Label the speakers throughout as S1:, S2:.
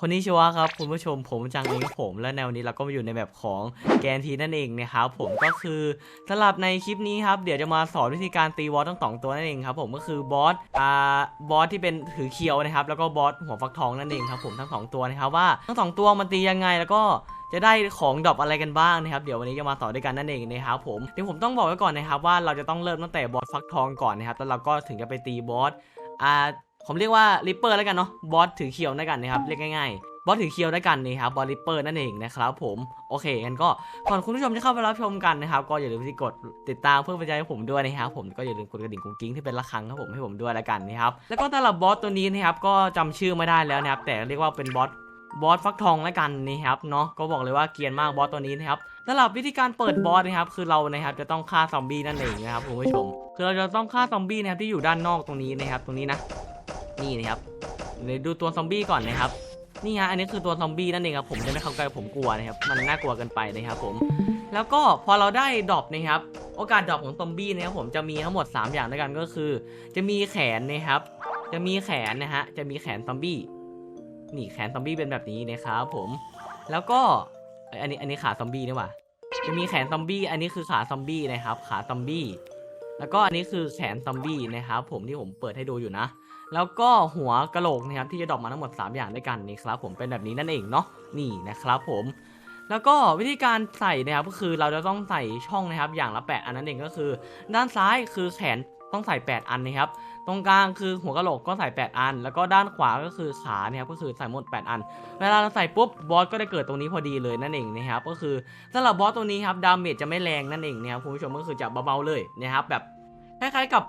S1: คนนี้ชัวร์ครับคุณผู้ชมผมจังเองผมและในวันนี้เราก็มาอยู่ในแบบของแกนทีนั่นเองนะครับผมก็คือสำหรับในคลิปนี้ครับเดี๋ยวจะมาสอนวิธีการตีบอสทั้งสองตัวนั่นเองครับผมก็คือบอสอ่าบอสที่เป็นถือเคียวนะครับแล้วก็บอสหัวฟักทองนั่นเองครับผมทั้งสองตัวนะครับว่าทั้งสองตัวมันตียังไงแล้วก็จะได้ของดรอปอะไรกันบ้างนะครับ เดี๋ยววันนี้จะมาสอด้วยกันนั่นเองนะครับผมเดี๋ยวผมต้องบอกไว้ก่อนนะครับว่าเราจะต้องเริ่มตั้งแต่บอสฟักทองก่อนนะครับแล้วเราก็ถึงจะไปตีบอสอ่า ผมเรียกว่าริปเปอร์แล้วกันเนาะบอสถือเคียวแล้วกันนะครับเรียกง่ายๆบอสถือเคียวแล้วกันนี่ครับบอสริปเปอร์นั่นเองนะครับผมโอเคงั้นก็ก่อนคุณผู้ชมจะเข้าไปรับชมกันนะครับก็อย่าลืมที่กดติดตามเพื่อเป็นใจให้ผมด้วยนะครับผมก็อย่าลืมกดกระดิ่งกุ้งกิ้งที่เป็นระฆังครับผมให้ผมด้วยแล้วกันนะครับแล้วก็สำหรับบอสตัวนี้นะครับก็จำชื่อไม่ได้แล้วนะครับแต่เรียกว่าเป็นบอสบอสฟักทองแล้วกันนะครับเนาะก็บอกเลยว่าเกียนมากบอสตัวนี้นะครับสำหรับวิธีการเปิดบอสนะครับคือเรานะครับจะต้องฆ่าซอมบี้นั่นเองนะครับคุณผู้ชมคือเราจะต้องฆ่าซอมบี้นะครับที่อยู่ด้านนอกตรงนี้นะครับตรงนี้นะ นี่นะครับเดี๋ยวดูตัวซอมบี้ก่อนนะครับนี่ฮะอันนี้คือตัวซอมบี้นั่นเองครับผมจะไม่เข้าใกล้ผมกลัวนะครับมันน่ากลัวเกันไปนะครับผมแล้วก็พอเราได้ดรอปนะครับโอกาสดรอปของซอมบี้นะครับผมจะมีทั้งหมด 3 อย่างด้วยกันก็คือ จะมีแขนนะครับ จะมีแขนนะฮะจะมีแขนซอมบี้นี่แขนซอมบี้เป็นแบบนี้นะครับผมแล้วก็อันนี้อันนี้ขาซอมบี้นี่หว่าจะมีแขนซอมบี้อันนี้คือขาซอมบี้นะครับขาซอมบี้แล้วก็อันนี้คือแขนซอมบี้นะครับผมที่ผมเปิดให้ดูอยู่นะ แล้วก็หัวกะโหลกนะครับที่จะดรอปมาทั้งหมด 3 อย่างด้วยกันนี่ครับผมเป็นแบบนี้นั่นเองเนาะนี่นะครับผม แล้วก็วิธีการใส่นะครับก็คือเราจะต้องใส่ช่องนะครับอย่างละ 8 อันนั่นเองก็คือ ด้านซ้ายคือแขนต้องใส่ 8 อันนะครับตรงกลางคือหัวกะโหลกก็ใส่ 8 อัน แล้วก็ด้านขวาก็คือขาเนี่ยครับก็คือใส่หมด 8 อัน เวลาเราใส่ปุ๊บบอสก็ได้เกิดตรงนี้พอดีเลยนั่นเองนะครับก็คือสำหรับบอสตัวนี้ครับดาเมจจะไม่แรงนั่นเองนะครับคุณผู้ชมก็คือจะเบาๆเลยนะครับแบบคล้ายๆกับ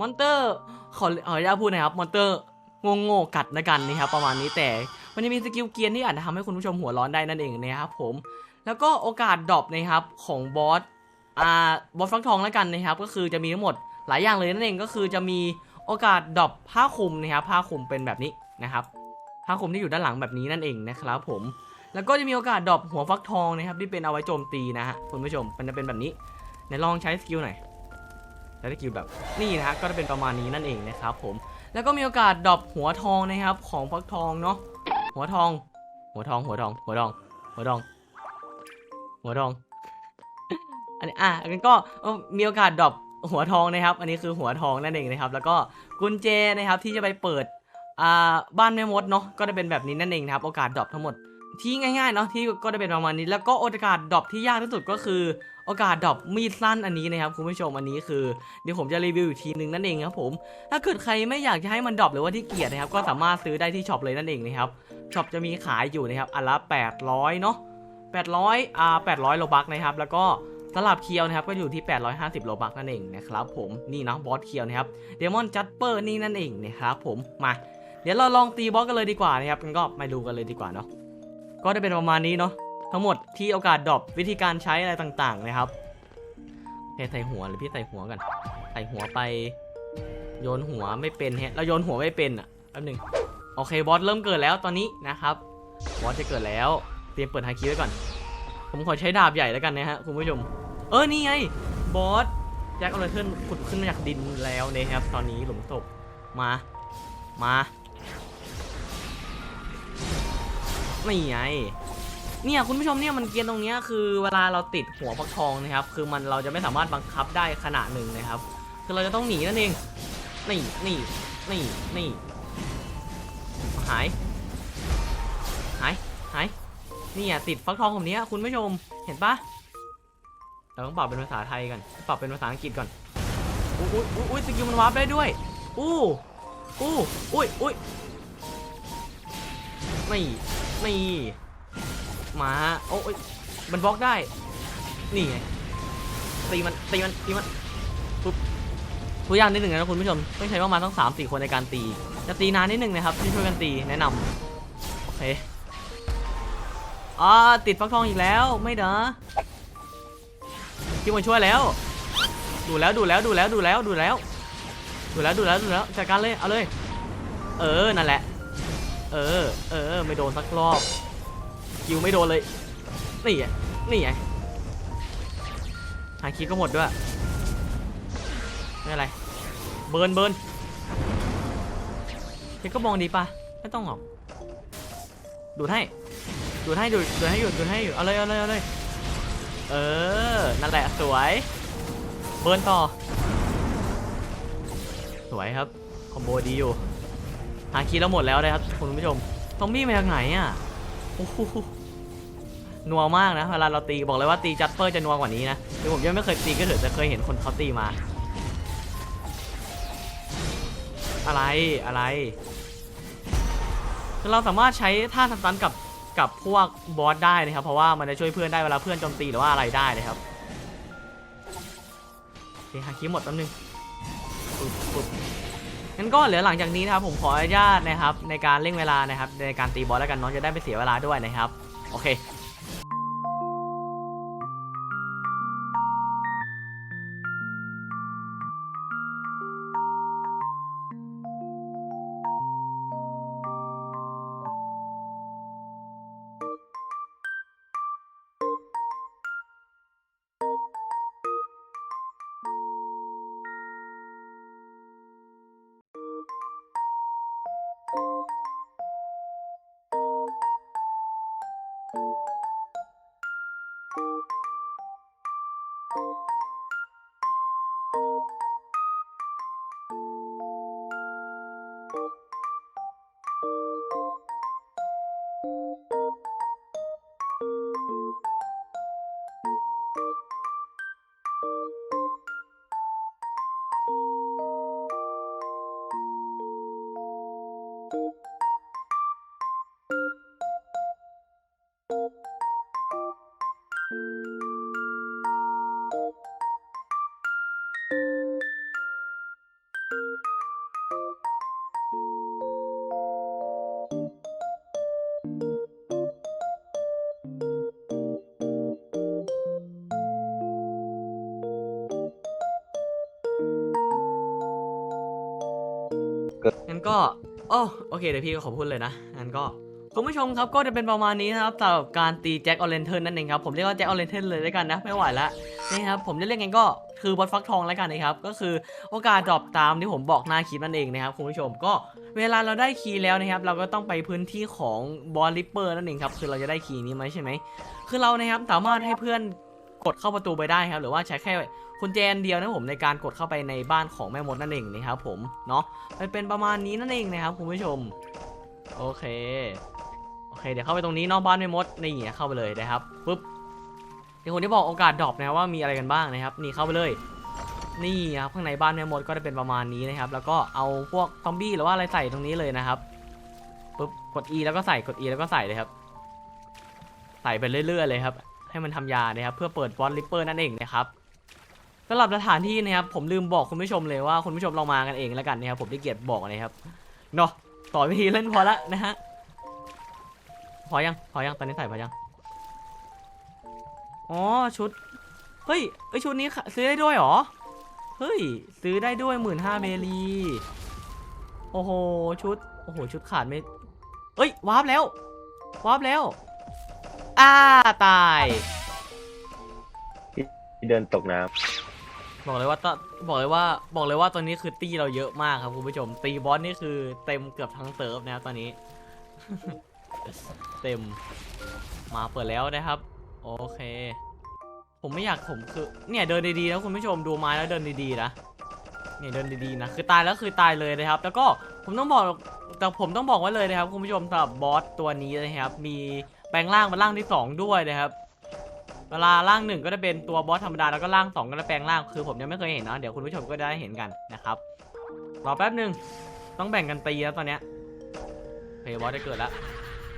S1: มอนเตอร์ขอขออนุญาตพูดนะครับมอนเตอร์งงๆกัดนะกันนะครับประมาณนี้แต่มันจะมีสกิลเกียร์ที่อาจจะทำให้คุณผู้ชมหัวร้อนได้นั่นเองนะครับผม แล้วก็โอกาสดรอปนะครับของบอสอ่าบอสฟักทองแล้วกันนะครับ ก็คือจะมีทั้งหมดหลายอย่างเลยนั่นเองก็คือจะมีโอกาสดรอปผ้าคลุมนะครับผ้าคลุมเป็นแบบนี้นะครับผ้าคลุมที่อยู่ด้านหลังแบบนี้นั่นเองนะครับ ผมแล้วก็จะมีโอกาสดรอปหัวฟักทองนะครับที่เป็นเอาไว้โจมตีนะฮะคุณผู้ชมมันจะเป็นแบบนี้ไหนลองใช้สกิลหน่อย แล้วสกิลแบบนี่นะฮะก็จะเป็นประมาณนี้นั่นเองนะครับผมแล้วก็มีโอกาสดรอปหัวทองนะครับ ของฟักทองเนาะหัวทอง หัวทอง หัวทอง หัวทอง หัวทอง หัวทอง อันนี้อะอันนี้ก็มีโอกาสดรอปหัวทองนะครับ อันนี้คือหัวทองนั่นเองนะครับ แล้วก็กุญแจนะครับที่จะไปเปิดอ่าบ้านแม่มดเนาะก็จะเป็นแบบนี้นั่นเองนะครับ โอกาสดรอปทั้งหมดที่ง่ายๆเนาะที่ก็จะเป็นประมาณนี้ แล้วก็โอกาสดรอปที่ยากที่สุดก็คือ โอกาสดรอปมีดสั้นอันนี้นะครับคุณผู้ชมอันนี้คือเดี๋ยวผมจะรีวิวอีกทีนึงนั่นเองครับผมถ้าเกิดใครไม่อยากจะให้มันดรอปหรือว่าที่เกียดนะครับ ก็สามารถซื้อได้ที่ช็อปเลยนั่นเองนะครับช็อปจะมีขายอยู่นะครับอันละ 800เนาะ800อ่า800โลบักนะครับแล้วก็สลับเคียวนะครับก็อยู่ที่ 850 โลบักนั่นเองนะครับผมนี่นะบอสเคียวนะครับเดมอนจัตเปอร์นี่นั่นเองนะครับผมมาเดี๋ยวเราลองตีบอสกันเลยดีกว่านะครับกันก็มาดูกันเลยดีกว่าเนาะก็ได้เป็นประมาณนี้เนาะ ทั้งหมดที่โอกาสดรอปวิธีการใช้อะไรต่างๆนะครับเฮ้ยใส่หัวหรือพี่ใส่หัวกันใส่หัวไปโยนหัวไม่เป็นฮะเราโยนหัวไม่เป็นอะแป๊บหนึงโอเคบอสเริ่มเกิดแล้วตอนนี้นะครับบอสจะเกิดแล้วเตรียมเปิดฮาคิไว้ก่อน ผมขอใช้ดาบใหญ่แล้วกันนะฮะคุณผู้ชม เออนี่ไงบอสแจ็คออร์เทิร์นขุดขึ้นมาจากดินแล้วนะครับตอนนี้หลุมศพมามานี่ไง เนี่ยคุณผู้ชมเนี่ยมันเกียนตรงเนี้ยคือเวลาเราติดหัวฟักทองนะครับ คือมันเราจะไม่สามารถบังคับได้ขนาดหนึ่งนะครับ คือเราจะต้องหนีนั่นเอง นี่นี่นี่นี่หายหายหายนี่อะติดฟักทองแบบเนี้ยคุณผู้ชมเห็นปะเราต้องปรับเป็นภาษาไทยก่อนปรับเป็นภาษาอังกฤษก่อนอุ้ยอุ้ยอุ้ยสกิลมันวาร์ปได้ด้วยอู้อู้อุ้ยอุ้ยนี่นี่ มาโอ้ยมันบล็อกได้ นี่ไงตีมันตีมันตีมันปุ๊บทุกอย่างนิดหนึ่งนะคุณผู้ชมต้องใช้ประมาณตั้งสามสี่คนในการตี จะตีนานนิดหนึ่งนะครับที่ช่วยกันตีแนะนำโอเคอ่าติดฟักทองอีกแล้วไม่เด้อพี่มันช่วยแล้ว ดูแล้วดูแล้วดูแล้วดูแล้วดูแล้ว ดูแล้วดูแล้วดูแล้วจัดการเลยเอาเลย เออนั่นแหละ เออ เออ ไม่โดนสักรอบ คิวไม่โดนเลย นี่ไงนี่ไงหาคิวก็หมดด้วย ไม่อะไร เบิร์นเบิร์นเฮ้ยก็มองดีปะไม่ต้องหรอก ดูดให้ ดูดให้ดูดดูดให้หยุดดูดให้หยุดเอาเลยเอาเลยเอาเลย เออ นั่นแหละสวย เบิร์นต่อ สวยครับ คอมโบดีอยู่ หาคีแล้วหมดแล้วนะครับคุณผู้ชมซอมบี้มาจากไหนอะ โอ้โห นัวมากนะเวลาเราตีบอกเลยว่าตีจัดเปอร์จะนัวกว่านี้นะคือผมยังไม่เคยตีก็เถอะแต่เคยเห็นคนเขาตีมา อะไรอะไรคือเราสามารถใช้ท่าสตันกับกับพวกบอสได้นะครับ เพราะว่ามันจะช่วยเพื่อนได้เวลาเพื่อนโจมตีหรือว่าอะไรได้นะครับโอเคหาคีย์หมดแป๊บนึงปุ๊บปุ๊บงั้นก็เหลือหลังจากนี้นะครับผมขออนุญาตนะครับในการเร่งเวลานะครับในการตีบอสแล้วกันน้องจะได้ไม่เสียเวลาด้วยนะครับ โอเค ก็โอ้โอเคเดี๋ยวพี่ก็ขอพูดเลยนะงั้นก็คุณผู้ชมครับก็จะเป็นประมาณนี้นะครับสำหรับการตีแจ็คออเรนเทิร์นนั่นเองครับผมเรียกว่าแจ็คออเรนเทิร์นเลยแล้วกันนะไม่ไหวละนี่ครับผมจะเรียกไงก็คือบอสฟักทองแล้วกันนะครับก็คือโอกาสดรอปตามที่ผมบอกหน้าคลิปนั่นเองนะครับคุณผู้ชมก็เวลาเราได้คีย์แล้วนะครับเราก็ต้องไปพื้นที่ของบอสลิปเปอร์นั่นเองครับคือเราจะได้คีย์นี้ไหมใช่ไหมคือเรานะครับสามารถให้เพื่อนกดเข้าประตูไปได้ครับหรือว่าใช้แค่ กุญแจนเดียวนะผมในการกดเข้าไปในบ้านของแม่มดนั่นเองนะครับผมเนาะมันเป็นประมาณนี้นั่นเองนะครับคุณผู้ชมโอเคโอเคเดี๋ยวเข้าไปตรงนี้นอกบ้านไม่มดนี่นะเข้าไปเลยนะครับปุ๊บเดี๋ยวคนที่บอกโอกาสดรอปนะว่ามีอะไรกันบ้างนะครับ นี่เข้าไปเลย นี่ครับข้างในบ้านแม่มดก็จะเป็นประมาณนี้นะครับ แล้วก็เอาพวกซอมบี้หรือว่าอะไรใส่ตรงนี้เลยนะครับปุ๊บกด E แล้วก็ใส่กด E แล้วก็ใส่เลยครับ ใส่ไปเรื่อยๆเลยครับให้มันทำยานะครับเพื่อเปิดบอสลิปเปอร์นั่นเองนะครับ สำหรับสถานที่นะครับผมลืมบอกคุณผู้ชมเลยว่าคุณผู้ชมลองมากันเองแล้วกันนะครับผมได้เกียรติบอกนะครับเนาะต่อวิธีเล่นพอละนะฮะพอยังพอยังตอนนี้ใส่พอยังอ๋อชุดเฮ้ยเอ้ยชุดนี้ซื้อได้ด้วยหรอเฮ้ยซื้อได้ด้วยหมื่นห้าเบลีโอ้โหชุดโอ้โหชุดขาดไม่เอ้ยวาร์ปแล้ววาร์ปแล้วอ้าตาย
S2: ที่เดินตกน้ำ
S1: บอกเลยว่าตบอกเลยว่าบอกเลยว่าตอนนี้คือตีเราเยอะมากครับคุณผู้ชม ตีบอสนี่คือเต็มเกือบทั้งเซิร์ฟนะครับตอนนี้ เต็มมาเปิดแล้วนะครับ โอเค ผมไม่อยากผมคือเนี่ยเดินดีๆนะคุณผู้ชมดูไม้แล้วเดินดีๆนะเนี่ยเดินดีๆนะคือตายแล้วคือตายเลยนะครับ แล้วก็ผมต้องบอกแต่ผมต้องบอกไว้เลยนะครับคุณผู้ชมสำหรับบอสตัวนี้นะครับ มีแปลงร่างเป็นร่างที่สองด้วยนะครับ เวลาร่างหนึ่งก็จะเป็นตัวบอสธรรมดาแล้วก็ร่างสองก็จะแปลงร่างคือผมยังไม่เคยเห็นเนาะเดี๋ยวคุณผู้ชมก็ได้เห็นกันนะครับรอแป๊บหนึ่งต้องแบ่งกันตีแล้วตอนเนี้ยโอเคบอสได้เกิดแล้ว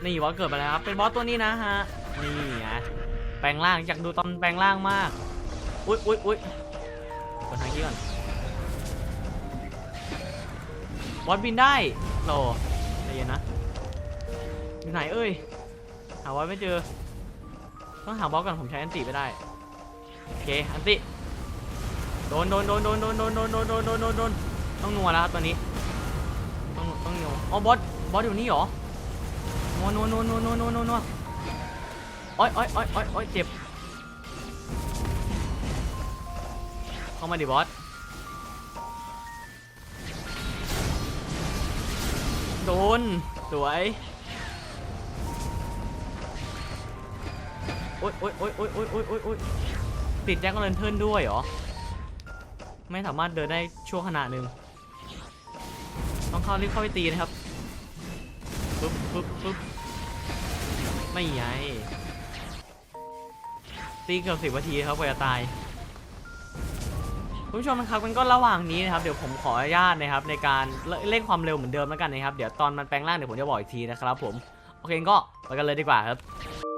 S1: นี่บอสเกิดมาแล้วครับเป็นบอสตัวนี้นะฮะนี่นะแปลงร่างอยากดูตอนแปลงร่างมากอุ๊ยอุ๊ยอุ๊ยกดทางนี้ก่อนบอสบินได้โลใจเย็นนะอยู่ไหนเอ้ยหาบอสไม่เจอ ต้องหาบล็อกก่อนผมใช้อันติไม่ได้ โอเค อันติ โดนโดนโดนโดนโดนโดนโดนโดนโดนโดนโดนโดนต้องนัวแล้วครับตอนนี้ ต้องต้องนัวอ๋อบอสบอสอยู่นี่เหรอนัวนัวนัวนัวนัวนัวนัวนัวโอ๊ยโอ๊ยโอ๊ยโอ๊ยโอ๊ยเจ็บ เข้ามาดิบอส โดน สวย โอ๊ยโอ๊ยโอ๊ยโอ๊ยโอ๊ยโอ๊ยโอ๊ยโอ๊ยติดแจ็คเลนเทิร์นด้วยเหรอ ไม่สามารถเดินได้ชั่วขณะหนึ่งต้องเข้ารีบเข้าไปตีนะครับปึ๊บปึ๊บปึ๊บไม่ไงตีเกือบสิบนาทีครับกว่าจะตายคุณผู้ชมนะครับมันก็ระหว่างนี้นะครับเดี๋ยวผมขออนุญาตนะครับในการเล่นความเร็วเหมือนเดิมแล้วกันนะครับเดี๋ยวตอนมันแปลงร่างเดี๋ยวผมจะบอกอีกทีนะครับผมโอเคก็ไปกันเลยดีกว่าครับ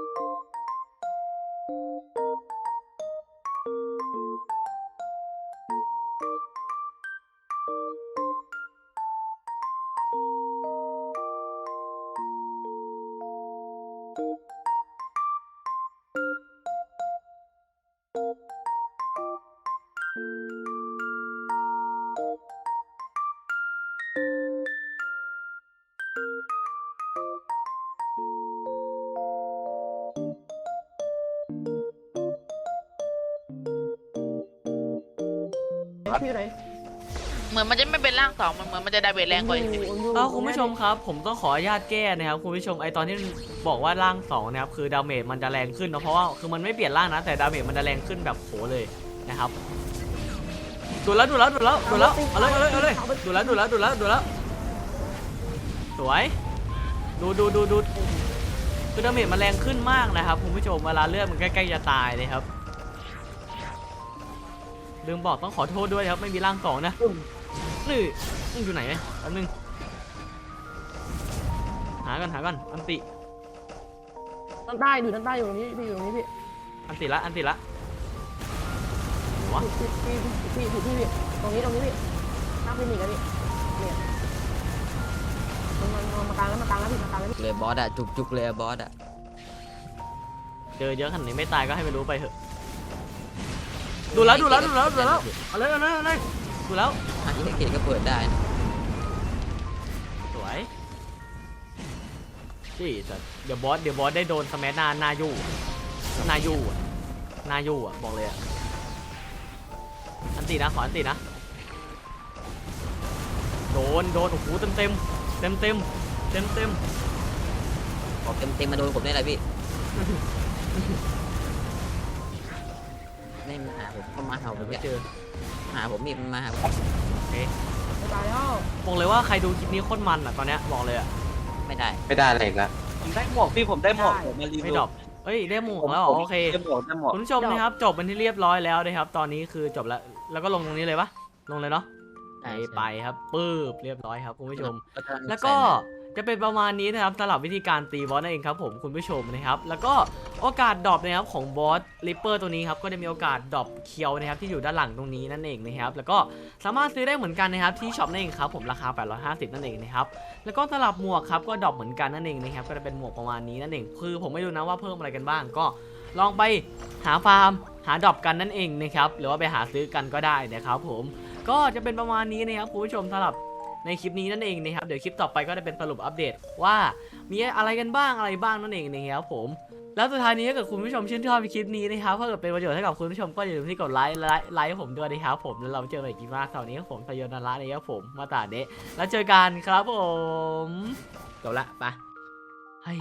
S2: พี่อยู่ไหน
S3: เหมือนมันจะไม่เป็นร่างสองมันเหมือนมันจะได้เบทแรงกว่าอีก
S1: เออคุณผู้ชมครับ ผมต้องขออนุญาตแก้นะครับคุณผู้ชมไอตอนที่บอกว่าร่างสองนะครับคือดาเมจมันจะแรงขึ้นเนอะเพราะว่าคือมันไม่เปลี่ยนร่างนะแต่ดาเมจมันจะแรงขึ้นแบบโหเลยนะครับดูแล้วดูแล้วดูแล้วดูแล้วเอาเลยเอาเลยเอาเลยดูแล้วดูแล้วดูแล้วดูแล้วสวยดูดูดูดูคือดาเมจมันแรงขึ้นมากนะครับคุณผู้ชมเวลาเลือดมันใกล้ๆจะตายเลยครับ ลืมบอกต้องขอโทษด้วยนะครับไม่มีร่างสองนะนี่มึงอยู่ไหนเนี่ยแป๊บนึงหากันหากันอันติ
S2: ด้านใต้อยู่ด้านใต้อยู่ตรงนี้พี่อยู่ตรงนี้พี่
S1: อันติละอันติละวะ
S2: พี่พี่พี่พี่พี่พี่ตรงนี้ตรงนี้พี่ตั้งพี่หนีกันพี่เนี่ยมันมันมากลางแล้วมากลางแล้วพี่มากลางแล้วพี่
S4: เลยบอสอะจุกจุกเลยอะบอสอะ
S1: เจอเยอะขนาดนี้ไม่ตายก็ให้มันรู้ไปเถอะ ดูแล้วดูแล้วดูแล้วดูแล้วเอาเลยเอาเลยเอาเลยดูแล้ว
S4: อันนี้เกตก็เปิดได้นะ
S1: สวยจี้สัตว์เดี๋ยวบอสเดี๋ยวบอสได้โดนสแมันาหนายู่หนายู่อะหนายู่อะบอกเลยอะอันตินะขออันตินะโดนโดนโอ้โหเต็มเต็มเต็มเต็มเต็มเต็ม
S4: บอกเต็มเต็มมาโดนผมได้เลยพี่ นี่มันหาผมก็มาหาผม
S1: ไม่
S4: เนี่ย
S1: เจอ
S4: หาผมนี่มันมาหาผม
S2: ไม่ตายแล้ว
S1: บอกเลยว่าใครดูคลิปนี้โคตรมันอะตอนเนี้ยบอกเลยอะ
S4: ไม่ได้
S5: ไม่ได้อะไรอีกแล้ว
S6: ผมได้หมวกพี่ผมได้หมวกผมมารีวิว
S1: ไม่ดรอปเอ้ยได้หมวก
S6: ผม
S1: แล้วเหรอ
S6: ผม
S1: โอเค
S6: ได้หมวกได้หมวก
S1: คุณผู้ชมนะครับจบเป็นที่เรียบร้อยแล้วนะครับ ตอนนี้คือจบแล้วแล้วก็ลงตรงนี้เลยปะลงเลยเนาะ
S4: ใช่
S1: ไป
S4: ใช่
S1: ไปครับปื๊บเรียบร้อยครับคุณผู้ชม
S4: ก็ต้อง
S1: แล้วก็จะเป็นประมาณนี้นะครับสำหรับวิธีการตีบอสนั่นเองครับผมคุณผู้ชมนะครับ แล้วก็ โอกาสดรอปนะครับของบอสลิปเปอร์ตัวนี้ครับก็จะมีโอกาสดรอปเคียวนะครับที่อยู่ด้านหลังตรงนี้นั่นเองนะครับแล้วก็สามารถซื้อได้เหมือนกันนะครับที่ช็อปนั่นเองครับผมราคา 850 นั่นเองนะครับแล้วก็สลับหมวกครับก็ดรอปเหมือนกันนั่นเองนะครับก็จะเป็นหมวกประมาณนี้นั่นเองคือผมไม่รู้นะว่าเพิ่มอะไรกันบ้างก็ลองไปหาฟาร์มหาดรอปกันนั่นเองนะครับหรือว่าไปหาซื้อกันก็ได้นะครับผมก็จะเป็นประมาณนี้นะครับคุณผู้ชมสำหรับ ในคลิปนี้นั่นเองนะครับ เดี๋ยวคลิปต่อไปก็จะเป็นสรุปอัปเดตว่ามีอะไรกันบ้างอะไรบ้างนั่นเองนะครับผมแล้วสุดท้ายนี้ถ้าเกิดคุณผู้ชมชื่นชอบคลิปนี้นะครับถ้าเกิดเป็นประโยชน์ให้กับคุณผู้ชมก็อย่าลืมที่กดไลค์ไลค์ไลค์ผมด้วยนะครับผมแล้วเราเจอกันอีกทีมากตอนนี้ผมพยนต์นาระนะครับผมมาตาเดะแล้วเจอกันครับผมจบละไปเฮ้ย